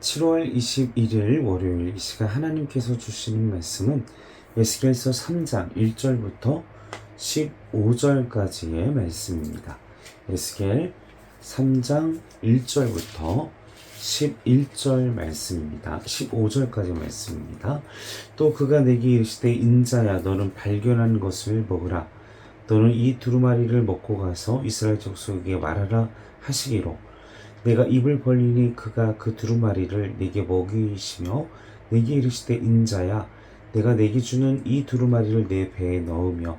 7월 21일 월요일 이 시간 하나님께서 주시는 말씀은 에스겔서 3장 1절부터 15절까지의 말씀입니다. 에스겔 3장 1절부터 11절 말씀입니다. 15절까지 말씀입니다. 또 그가 내게 이르시되 인자야 너는 발견한 것을 먹으라. 너는 이 두루마리를 먹고 가서 이스라엘 족속에게 말하라 하시기로 내가 입을 벌리니 그가 그 두루마리를 내게 먹이시며 내게 이르시되 인자야 내가 내게 주는 이 두루마리를 내 배에 넣으며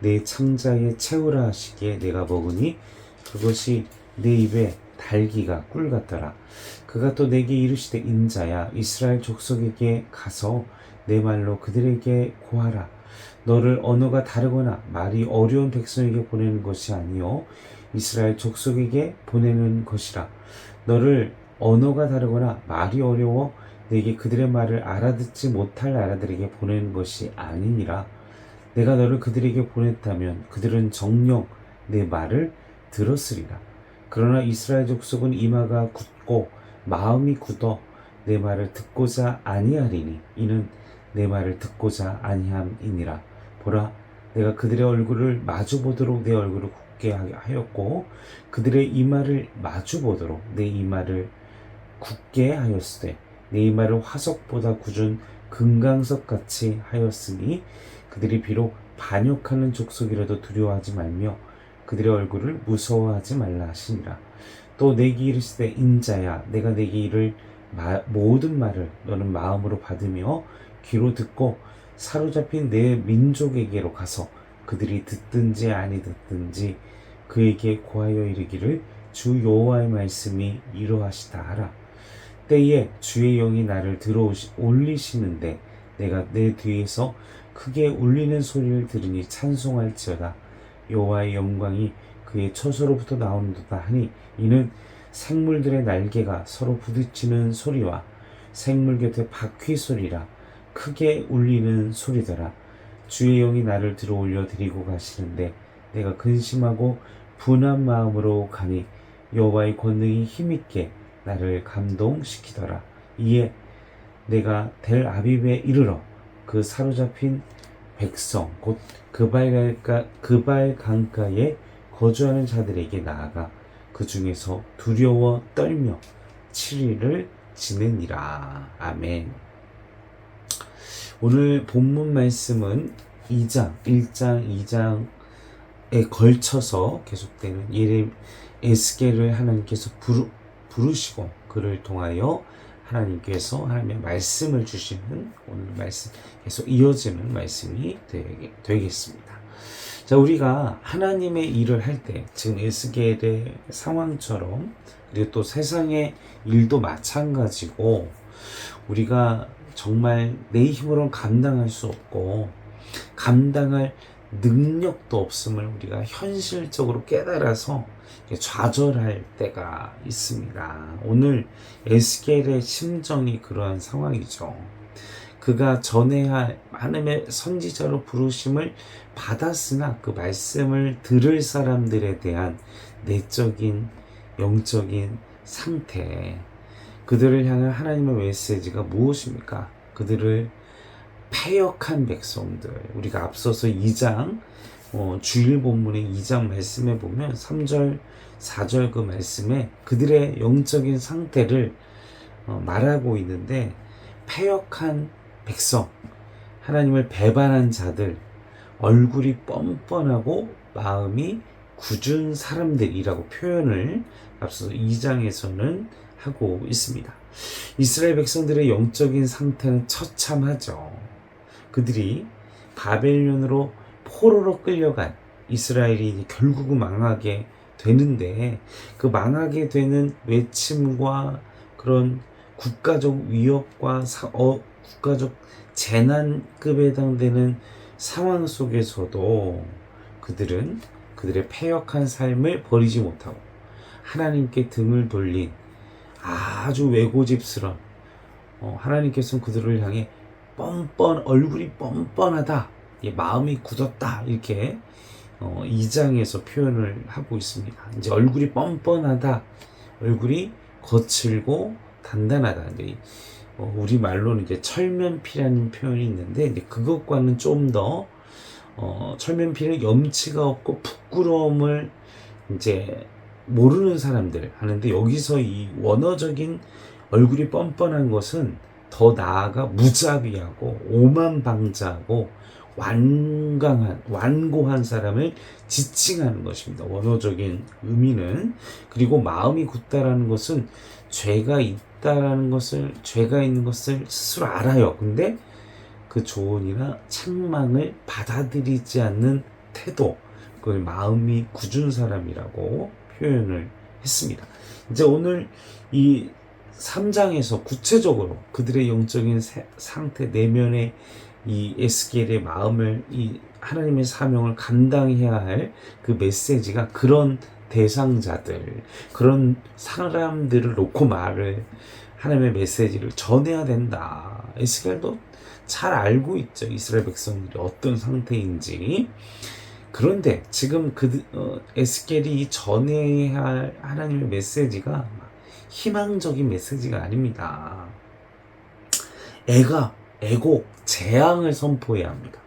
내 창자에 채우라 하시기에 내가 먹으니 그것이 내 입에 달기가 꿀 같더라. 그가 또 내게 이르시되 인자야 이스라엘 족속에게 가서 내 말로 그들에게 고하라. 너를 언어가 다르거나 말이 어려운 백성에게 보내는 것이 아니요 이스라엘 족속에게 보내는 것이라 너를 언어가 다르거나 말이 어려워 내게 그들의 말을 알아듣지 못할 나라들에게 보내는 것이 아니니라. 내가 너를 그들에게 보냈다면 그들은 정녕 내 말을 들었으리라. 그러나 이스라엘 족속은 이마가 굳고 마음이 굳어 내 말을 듣고자 아니하리니 이는 내 말을 듣고자 아니함이니라. 보라 내가 그들의 얼굴을 마주 보도록 내 얼굴을 하였고 그들의 이마를 마주 보도록 내 이마를 굳게 하였으되 내 이마를 화석보다 굳은 금강석 같이 하였으니 그들이 비록 반역하는 족속이라도 두려워하지 말며 그들의 얼굴을 무서워하지 말라 하시니라. 또 내게 이르시되 인자야 내가 내게 이를 마, 모든 말을 너는 마음으로 받으며 귀로 듣고 사로잡힌 내 민족에게로 가서 그들이 듣든지 아니 듣든지 그에게 고하여 이르기를 주 여호와의 말씀이 이러하시다 하라. 때에 주의 영이 나를 들어 올리시는데 내가 내 뒤에서 크게 울리는 소리를 들으니 찬송할지어다. 여호와의 영광이 그의 처소로부터 나오는도다 하니 이는 생물들의 날개가 서로 부딪히는 소리와 생물 곁에 바퀴 소리라 크게 울리는 소리더라. 주의 영이 나를 들어 올려 드리고 가시는데 내가 근심하고 분한 마음으로 가니 여호와의 권능이 힘있게 나를 감동시키더라. 이에 내가 델 아비브에 이르러 그 사로잡힌 백성 곧 그발강가 그발 강가에 거주하는 자들에게 나아가 그 중에서 두려워 떨며 7일을 지내니라. 아멘. 오늘 본문 말씀은 2장, 1장, 2장에 걸쳐서 계속되는 예레 에스겔을 하나님께서 부르, 부르시고 그를 통하여 하나님께서 하나님의 말씀을 주시는 오늘 말씀 계속 이어지는 말씀이 되겠습니다. 자, 우리가 하나님의 일을 할 때, 지금 에스겔의 상황처럼, 그리고 또 세상의 일도 마찬가지고, 우리가 정말 내 힘으로는 감당할 수 없고, 감당할 능력도 없음을 우리가 현실적으로 깨달아서 좌절할 때가 있습니다. 오늘 에스겔의 심정이 그러한 상황이죠. 그가 전해야 할 하나님의 선지자로 부르심을 받았으나 그 말씀을 들을 사람들에 대한 내적인 영적인 상태 그들을 향한 하나님의 메시지가 무엇입니까? 그들을 패역한 백성들 우리가 앞서서 2장 어, 주일 본문의 2장 말씀에 보면 3절 4절 그 말씀에 그들의 영적인 상태를 어, 말하고 있는데 패역한 백성 하나님을 배반한 자들 얼굴이 뻔뻔하고 마음이 굳은 사람들이라고 표현을 앞서 2장에서는 하고 있습니다. 이스라엘 백성들의 영적인 상태는 처참하죠. 그들이 바벨론으로 포로로 끌려간 이스라엘이 결국은 망하게 되는데 그 망하게 되는 외침과 그런 국가적 위협과 사, 어, 국가적 재난급에 해당되는 상황 속에서도 그들은 그들의 패역한 삶을 버리지 못하고 하나님께 등을 돌린 아주 외고집스런 어, 하나님께서는 그들을 향해 뻔뻔 얼굴이 뻔뻔하다 예, 마음이 굳었다 이렇게 어, 2장에서 표현을 하고 있습니다. 이제 얼굴이 뻔뻔하다 얼굴이 거칠고 단단하다. 이제 어, 우리 말로는 이제 철면피라는 표현이 있는데 이제 그것과는 좀더 어, 철면피는 염치가 없고 부끄러움을 이제 모르는 사람들 하는데 여기서 이 원어적인 얼굴이 뻔뻔한 것은 더 나아가 무자비하고 오만방자하고 완강한 완고한 사람을 지칭하는 것입니다. 원어적인 의미는 그리고 마음이 굳다라는 것은 죄가 있다라는 것을 죄가 있는 것을 스스로 알아요. 근데 그 조언이나 책망을 받아들이지 않는 태도, 그걸 마음이 굳은 사람이라고 표현을 했습니다. 이제 오늘 이 3장에서 구체적으로 그들의 영적인 세- 상태 내면의 이 에스겔의 마음을 이 하나님의 사명을 감당해야 할 그 메시지가 그런 대상자들 그런 사람들을 놓고 말을 하나님의 메시지를 전해야 된다. 에스겔도 잘 알고 있죠. 이스라엘 백성들이 어떤 상태인지. 그런데 지금 그 어, 에스겔이 전해야 할 하나님의 메시지가 희망적인 메시지가 아닙니다. 애가 애곡 재앙을 선포해야 합니다.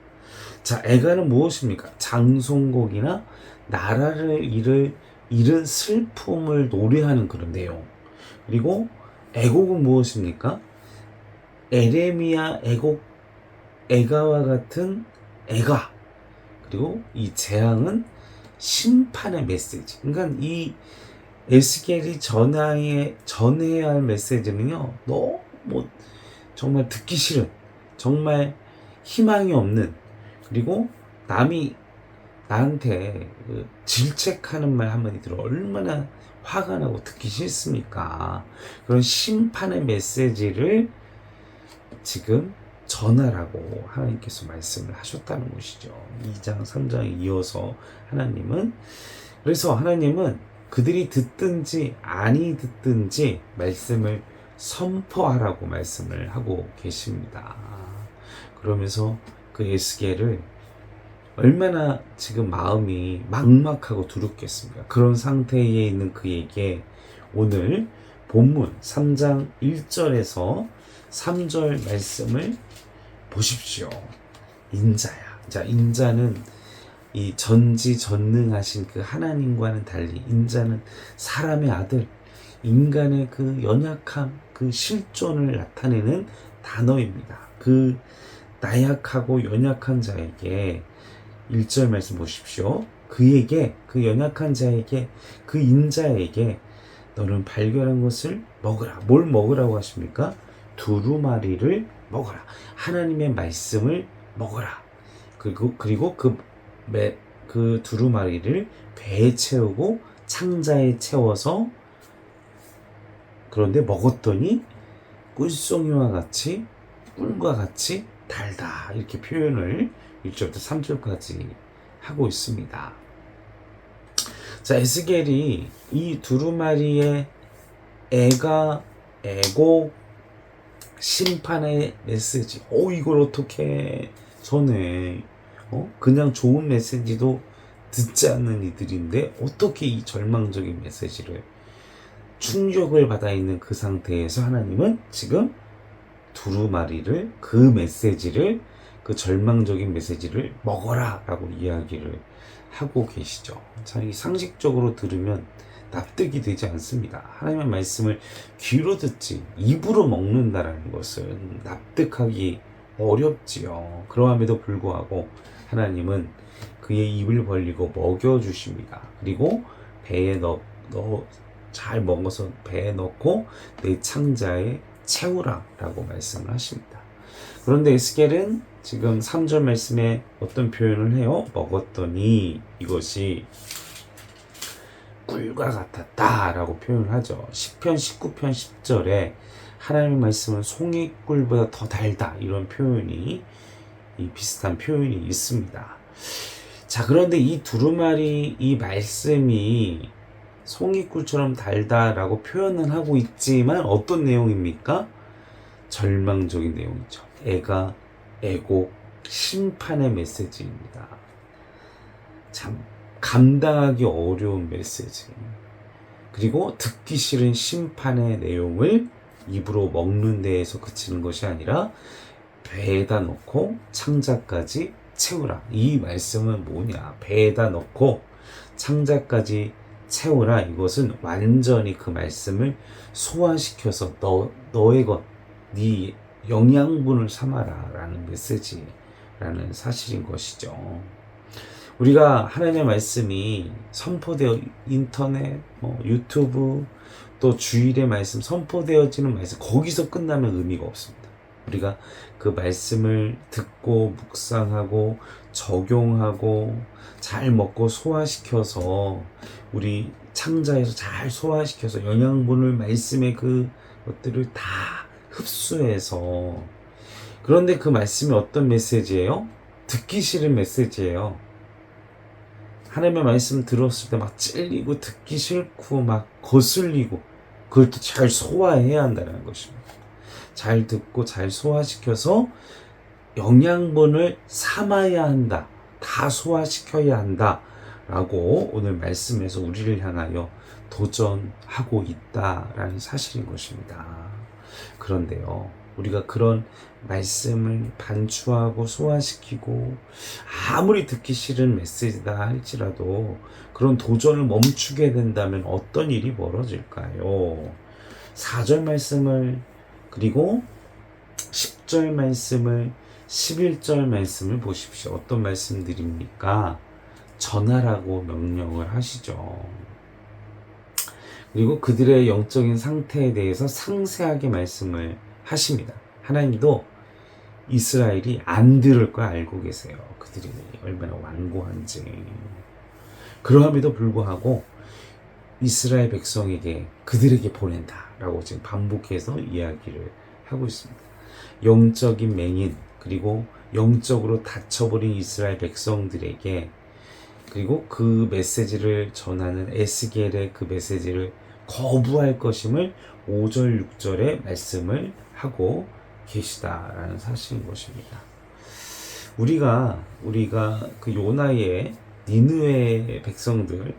자, 애가는 무엇입니까? 장송곡이나 나라를 잃을 잃은 슬픔을 노래하는 그런 내용. 그리고 애곡은 무엇입니까? 에레미야 애곡 애가와 같은 애가 그리고 이 재앙은 심판의 메시지. 그러니까 이 에스겔이 전하에 전해야 할 메시지는요. 너무 뭐 정말 듣기 싫은 정말 희망이 없는 그리고 남이 나한테 그 질책하는 말 한마디 들어 얼마나 화가 나고 듣기 싫습니까? 그런 심판의 메시지를 지금 전하라고 하나님께서 말씀을 하셨다는 것이죠. 2장, 3장에 이어서 하나님은 그래서 하나님은 그들이 듣든지 아니 듣든지 말씀을 선포하라고 말씀을 하고 계십니다. 그러면서 그 에스겔을 얼마나 지금 마음이 막막하고 두렵겠습니까? 그런 상태에 있는 그에게 오늘 본문 3장 1절에서 3절 말씀을 보십시오. 인자야. 자, 인자는 이 전지 전능하신 그 하나님과는 달리 인자는 사람의 아들, 인간의 그 연약함, 그 실존을 나타내는 단어입니다. 그 나약하고 연약한 자에게 1절 말씀 보십시오. 그에게, 그 연약한 자에게, 그 인자에게 너는 발견한 것을 먹으라. 뭘 먹으라고 하십니까? 두루마리를 먹어라. 하나님의 말씀을 먹어라. 그리고, 그리고 그, 매, 그 두루마리를 배에 채우고 창자에 채워서 그런데 먹었더니 꿀송이와 같이 꿀과 같이 달다. 이렇게 표현을 1절부터 3절까지 하고 있습니다. 자, 에스겔이 이 두루마리의 애가 애고 심판의 메시지. 어, 이걸 어떻게 전해? 어? 그냥 좋은 메시지도 듣지 않는 이들인데 어떻게 이 절망적인 메시지를 충격을 받아 있는 그 상태에서 하나님은 지금 두루마리를 그 메시지를 그 절망적인 메시지를 먹어라 라고 이야기를 하고 계시죠. 참, 이 상식적으로 들으면 납득이 되지 않습니다. 하나님의 말씀을 귀로 듣지 입으로 먹는다라는 것은 납득하기 어렵지요. 그러함에도 불구하고 하나님은 그의 입을 벌리고 먹여 주십니다. 그리고 배에 넣, 넣, 잘 먹어서 배에 넣고 내 창자에 채우라라고 말씀을 하십니다. 그런데 에스겔은 지금 3절 말씀에 어떤 표현을 해요? 먹었더니 이것이 꿀과 같았다 라고 표현을 하죠. 10편 19편 10절에 하나님의 말씀은 송이 꿀보다 더 달다 이런 표현이 이 비슷한 표현이 있습니다. 자 그런데 이 두루마리 이 말씀이 송이꿀처럼 달다라고 표현은 하고 있지만 어떤 내용입니까? 절망적인 내용이죠. 애가 애곡 심판의 메시지입니다. 참 감당하기 어려운 메시지. 그리고 듣기 싫은 심판의 내용을 입으로 먹는 데에서 그치는 것이 아니라 배에다 넣고 창자까지 채우라. 이 말씀은 뭐냐? 배에다 넣고 창자까지 채우라. 이것은 완전히 그 말씀을 소화시켜서 너 너의 것, 네 영양분을 삼아라라는 메시지라는 사실인 것이죠. 우리가 하나님의 말씀이 선포되어 인터넷, 뭐 유튜브 또 주일의 말씀 선포되어지는 말씀 거기서 끝나면 의미가 없습니다. 우리가 그 말씀을 듣고 묵상하고 적용하고 잘 먹고 소화시켜서 우리 창자에서 잘 소화시켜서 영양분을 말씀의 그 것들을 다 흡수해서 그런데 그 말씀이 어떤 메시지예요? 듣기 싫은 메시지예요. 하나님의 말씀 들었을 때 막 찔리고 듣기 싫고 막 거슬리고 그걸 또 잘 소화해야 한다는 것입니다. 잘 듣고 잘 소화시켜서 영양분을 삼아야 한다. 다 소화시켜야 한다. 라고 오늘 말씀에서 우리를 향하여 도전하고 있다라는 사실인 것입니다. 그런데요, 우리가 그런 말씀을 반추하고 소화시키고 아무리 듣기 싫은 메시지다 할지라도 그런 도전을 멈추게 된다면 어떤 일이 벌어질까요? 4절 말씀을 그리고 10절 말씀을 11절 말씀을 보십시오. 어떤 말씀들입니까? 전하라고 명령을 하시죠. 그리고 그들의 영적인 상태에 대해서 상세하게 말씀을 하십니다. 하나님도 이스라엘이 안 들을 걸 알고 계세요. 그들이 얼마나 완고한지. 그러함에도 불구하고 이스라엘 백성에게 그들에게 보낸다라고 지금 반복해서 이야기를 하고 있습니다. 영적인 맹인 그리고 영적으로 다쳐버린 이스라엘 백성들에게 그리고 그 메시지를 전하는 에스겔의 그 메시지를 거부할 것임을 5절 6절에 말씀을 하고 계시다라는 사실인 것입니다. 우리가 우리가 그 요나의 니느웨 백성들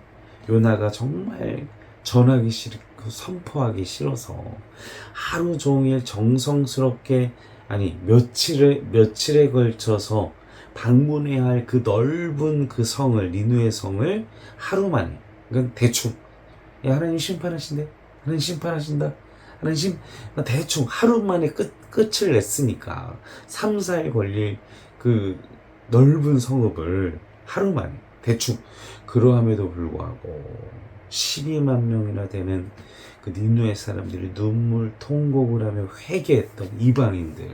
요나가 정말 전하기 싫고 선포하기 싫어서 하루 종일 정성스럽게 아니 며칠에 며칠에 걸쳐서 방문해야 할 그 넓은 그 성을 니누의 성을 하루 만에 그러니까 대충. 야 하나님 심판하신대. 하나님 심판하신다 하나님 심 대충 하루 만에 끝 끝을 냈으니까 3, 4일 걸릴 그 넓은 성읍을 하루 만에 대충 그러함에도 불구하고 12만 명이나 되는 그 니누의 사람들이 눈물 통곡을 하며 회개했던 이방인들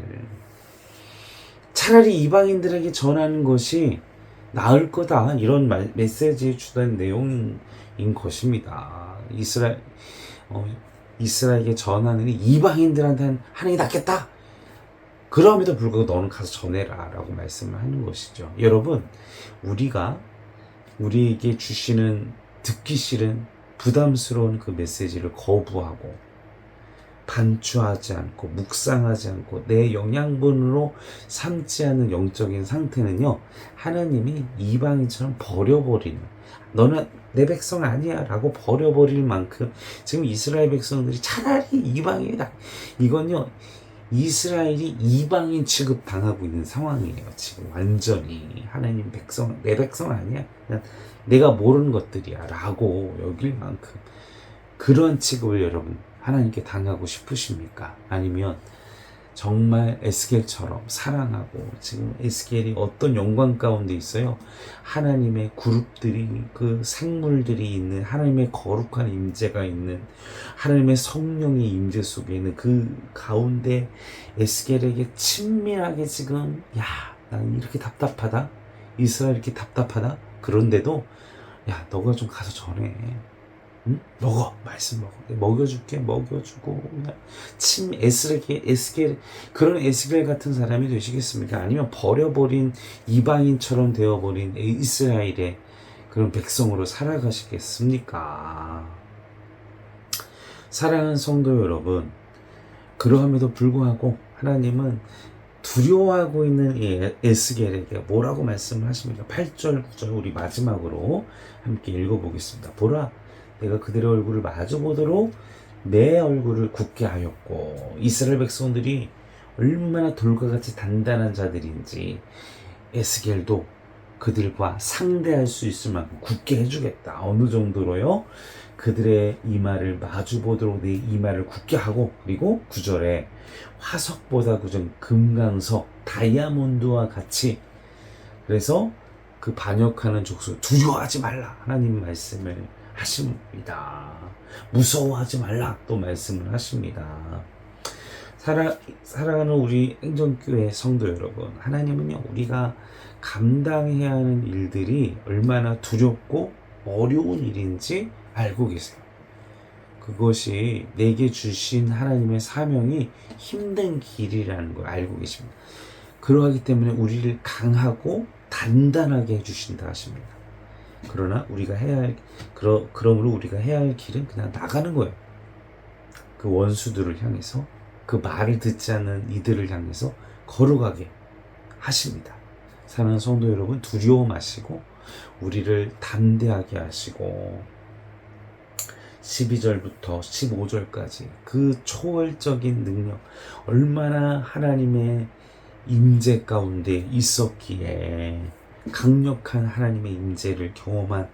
차라리 이방인들에게 전하는 것이 나을 거다 이런 말, 메시지에 주된 내용인 것입니다. 이스라엘 어, 이스라엘에게 전하는 이방인들한테는 하는 게 낫겠다. 그럼에도 불구하고 너는 가서 전해라 라고 말씀을 하는 것이죠. 여러분 우리가 우리에게 주시는 듣기 싫은 부담스러운 그 메시지를 거부하고 반추하지 않고 묵상하지 않고 내 영양분으로 삼지 않은 영적인 상태는요 하나님이 이방인처럼 버려버리는 너는 내 백성 아니야 라고 버려버릴 만큼 지금 이스라엘 백성들이 차라리 이방이다. 이건요 이스라엘이 이방인 취급 당하고 있는 상황이에요 지금 완전히. 하나님 백성 내 백성 아니야. 그냥 내가 모르는 것들이야 라고 여길 만큼 그런 취급을 여러분 하나님께 당하고 싶으십니까? 아니면 정말 에스겔처럼 사랑하고 지금 에스겔이 어떤 영광 가운데 있어요. 하나님의 그룹들이 그 생물들이 있는 하나님의 거룩한 임재가 있는 하나님의 성령의 임재 속에 있는 그 가운데 에스겔에게 친밀하게 지금 야, 난 이렇게 답답하다. 이스라엘 이렇게 답답하다. 그런데도 야, 너가 좀 가서 전해. 응? 먹어 말씀 먹어 먹여줄게 먹여주고 그냥 침 에스겔 에스겔 그런 에스겔 같은 사람이 되시겠습니까? 아니면 버려버린 이방인처럼 되어버린 이스라엘의 그런 백성으로 살아가시겠습니까? 사랑하는 성도 여러분 그러함에도 불구하고 하나님은 두려워하고 있는 이 에스겔에게 뭐라고 말씀을 하십니까? 8절 9절 우리 마지막으로 함께 읽어보겠습니다. 보라 내가 그들의 얼굴을 마주 보도록 내 얼굴을 굳게 하였고 이스라엘 백성들이 얼마나 돌과 같이 단단한 자들인지 에스겔도 그들과 상대할 수 있을 만큼 굳게 해주겠다. 어느 정도로요? 그들의 이마를 마주 보도록 내 이마를 굳게 하고 그리고 구절에 화석보다 굳은 금강석 다이아몬드와 같이 그래서 그 반역하는 족속 두려워하지 말라 하나님 말씀을 하십니다. 무서워하지 말라 또 말씀을 하십니다. 살아, 살아가는 우리 행정교회 성도 여러분, 하나님은요, 우리가 감당해야 하는 일들이 얼마나 두렵고 어려운 일인지 알고 계세요. 그것이 내게 주신 하나님의 사명이 힘든 길이라는 걸 알고 계십니다. 그러하기 때문에 우리를 강하고 단단하게 해주신다 하십니다. 그러나 우리가 해야 할, 그러, 그러므로 우리가 해야 할 길은 그냥 나가는 거예요. 그 원수들을 향해서 그 말을 듣지 않는 이들을 향해서 걸어가게 하십니다. 사랑하는 성도 여러분, 두려워 마시고, 우리를 담대하게 하시고, 12절부터 15절까지 그 초월적인 능력, 얼마나 하나님의 임재 가운데 있었기에 강력한 하나님의 임재를 경험한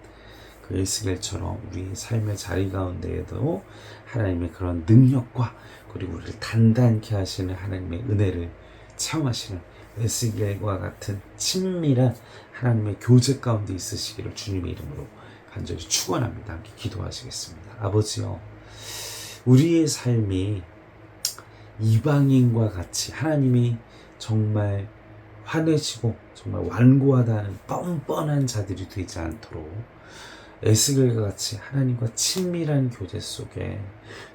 그 에스겔처럼 우리 삶의 자리 가운데에도 하나님의 그런 능력과 그리고 우리를 단단케 하시는 하나님의 은혜를 체험하시는 에스겔과 같은 친밀한 하나님의 교제 가운데 있으시기를 주님의 이름으로 간절히 축원합니다. 함께 기도하시겠습니다. 아버지요, 우리의 삶이 이방인과 같이 하나님이 정말 화내시고 정말 완고하다는 뻔뻔한 자들이 되지 않도록 에스겔과 같이 하나님과 친밀한 교제 속에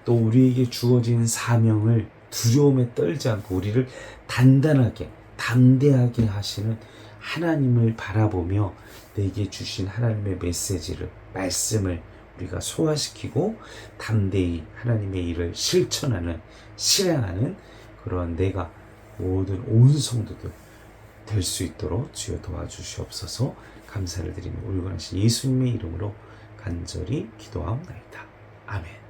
또 우리에게 주어진 사명을 두려움에 떨지 않고 우리를 단단하게 담대하게 하시는 하나님을 바라보며 내게 주신 하나님의 메시지를 말씀을 우리가 소화시키고 담대히 하나님의 일을 실천하는 실행하는 그러한 내가 모든 온 성도들 될 수 있도록 주여 도와주시옵소서 감사를 드리며 울고하신 예수님의 이름으로 간절히 기도하옵나이다. 아멘.